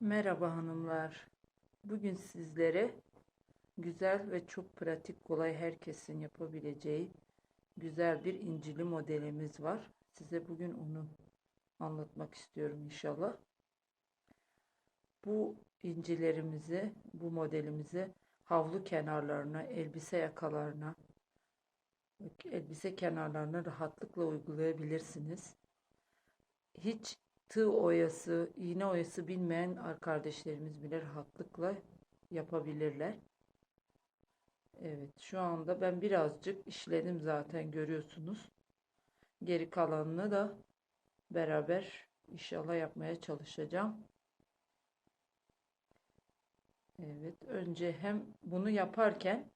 Merhaba hanımlar. Bugün sizlere güzel ve çok pratik, kolay herkesin yapabileceği güzel bir incili modelimiz var. Size bugün onu anlatmak istiyorum inşallah. Bu incilerimizi, bu modelimizi havlu kenarlarına, elbise yakalarına, elbise kenarlarına rahatlıkla uygulayabilirsiniz. Hiç tığ oyası, iğne oyası bilmeyen kardeşlerimiz bile rahatlıkla yapabilirler. Evet, şu anda ben birazcık işledim zaten görüyorsunuz. Geri kalanını da beraber inşallah yapmaya çalışacağım. Evet, önce hem bunu yaparken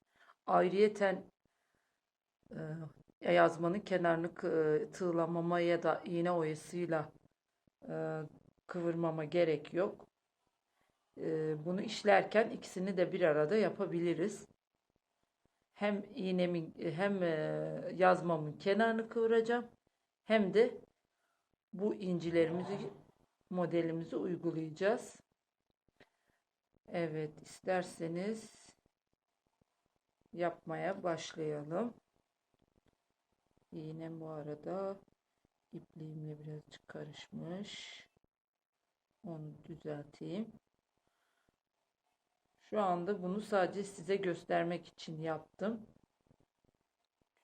ayrıyeten e, yazmanın kenarını kı- tığlamama ya da iğne oyasıyla e, kıvırmama gerek yok. E, bunu işlerken ikisini de bir arada yapabiliriz. Hem iğnemin hem e, yazmamın kenarını kıvıracağım hem de bu incilerimizi modelimizi uygulayacağız. Evet, isterseniz yapmaya başlayalım. İğnem bu arada ipliğimle birazcık karışmış. Onu düzelteyim. Şu anda bunu sadece size göstermek için yaptım.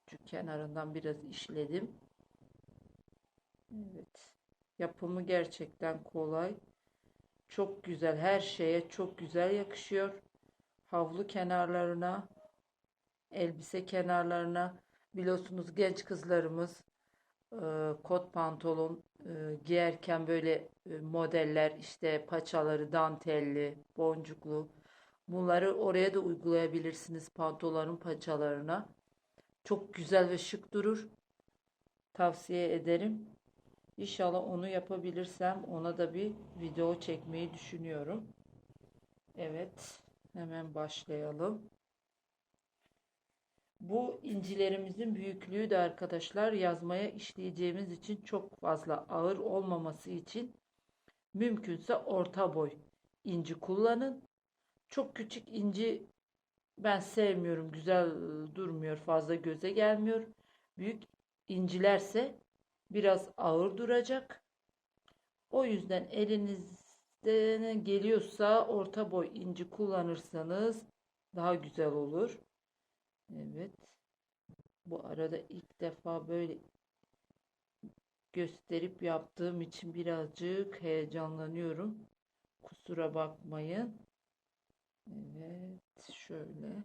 Küçük kenarından biraz işledim. Evet. Yapımı gerçekten kolay. Çok güzel. Her şeye çok güzel yakışıyor. Havlu kenarlarına, elbise kenarlarına. Biliyorsunuz genç kızlarımız e, kot pantolon e, giyerken böyle e, modeller işte paçaları dantelli, boncuklu. Bunları oraya da uygulayabilirsiniz pantolonun paçalarına. Çok güzel ve şık durur. Tavsiye ederim. İnşallah onu yapabilirsem ona da bir video çekmeyi düşünüyorum. Evet, hemen başlayalım. Bu incilerimizin büyüklüğü de arkadaşlar yazmaya işleyeceğimiz için çok fazla ağır olmaması için mümkünse orta boy inci kullanın. Çok küçük inci ben sevmiyorum. Güzel durmuyor. Fazla göze gelmiyor. Büyük incilerse biraz ağır duracak. O yüzden elinizden geliyorsa orta boy inci kullanırsanız daha güzel olur. Evet. Bu arada ilk defa böyle gösterip yaptığım için birazcık heyecanlanıyorum. Kusura bakmayın. Evet, şöyle.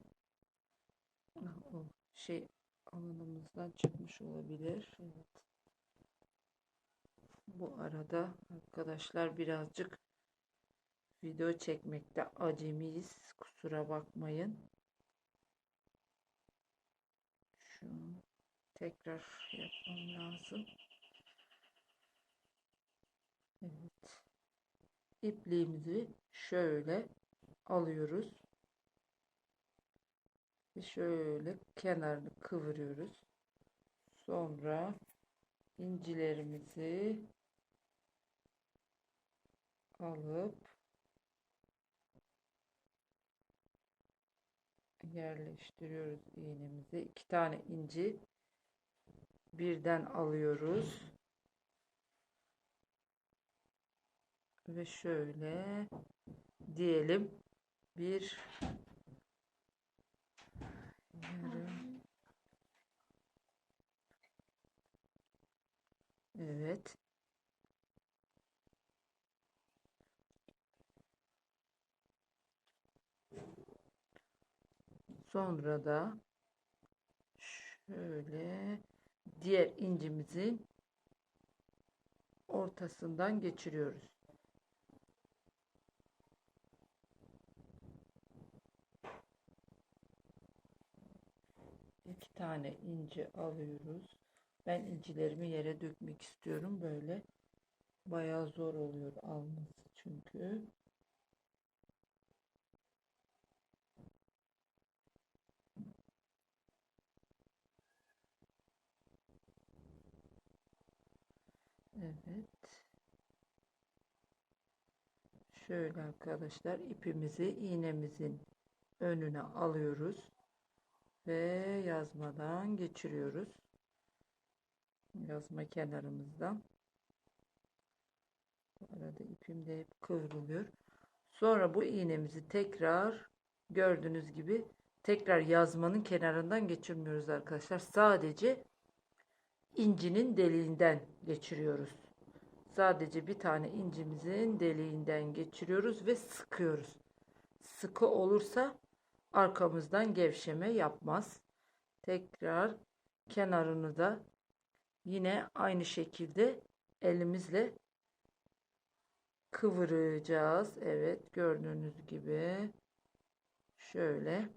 Ah, o şey alanımızdan çıkmış olabilir. Evet. Bu arada arkadaşlar birazcık video çekmekte acemiyiz. Kusura bakmayın. Şunu tekrar yapmam lazım. Evet. İpliğimizi şöyle alıyoruz. Ve şöyle kenarını kıvırıyoruz. Sonra incilerimizi alıp yerleştiriyoruz iğnemizi. iki tane inci birden alıyoruz. Ve şöyle diyelim bir yarım Evet. Sonra da şöyle diğer incimizin ortasından geçiriyoruz. İki tane inci alıyoruz. Ben incilerimi yere dökmek istiyorum böyle. Bayağı zor oluyor alması çünkü. Evet. Şöyle arkadaşlar ipimizi iğnemizin önüne alıyoruz ve yazmadan geçiriyoruz. Yazma kenarımızdan. Bu arada ipim de hep kıvrılıyor. Sonra bu iğnemizi tekrar gördüğünüz gibi tekrar yazmanın kenarından geçirmiyoruz arkadaşlar. Sadece incinin deliğinden geçiriyoruz. Sadece bir tane incimizin deliğinden geçiriyoruz ve sıkıyoruz. Sıkı olursa arkamızdan gevşeme yapmaz. Tekrar kenarını da yine aynı şekilde elimizle kıvıracağız. Evet gördüğünüz gibi şöyle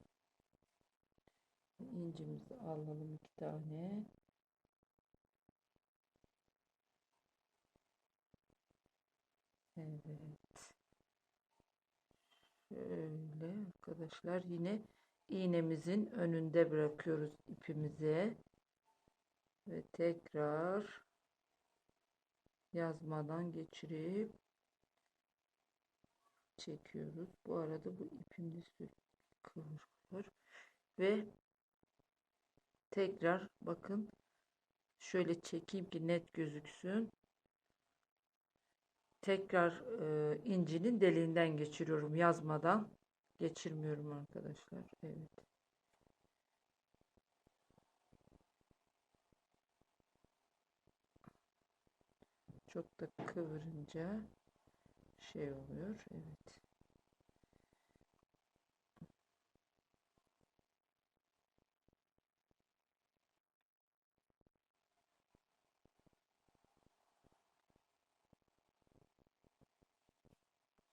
incimizi alalım iki tane. Evet. Şöyle arkadaşlar yine iğnemizin önünde bırakıyoruz ipimizi. Ve tekrar yazmadan geçirip çekiyoruz. Bu arada bu ipimde kıvırıyor. Ve tekrar bakın şöyle çekeyim ki net gözüksün tekrar e, incinin deliğinden geçiriyorum. Yazmadan geçirmiyorum arkadaşlar. Evet. Çok da kıvırınca şey oluyor. Evet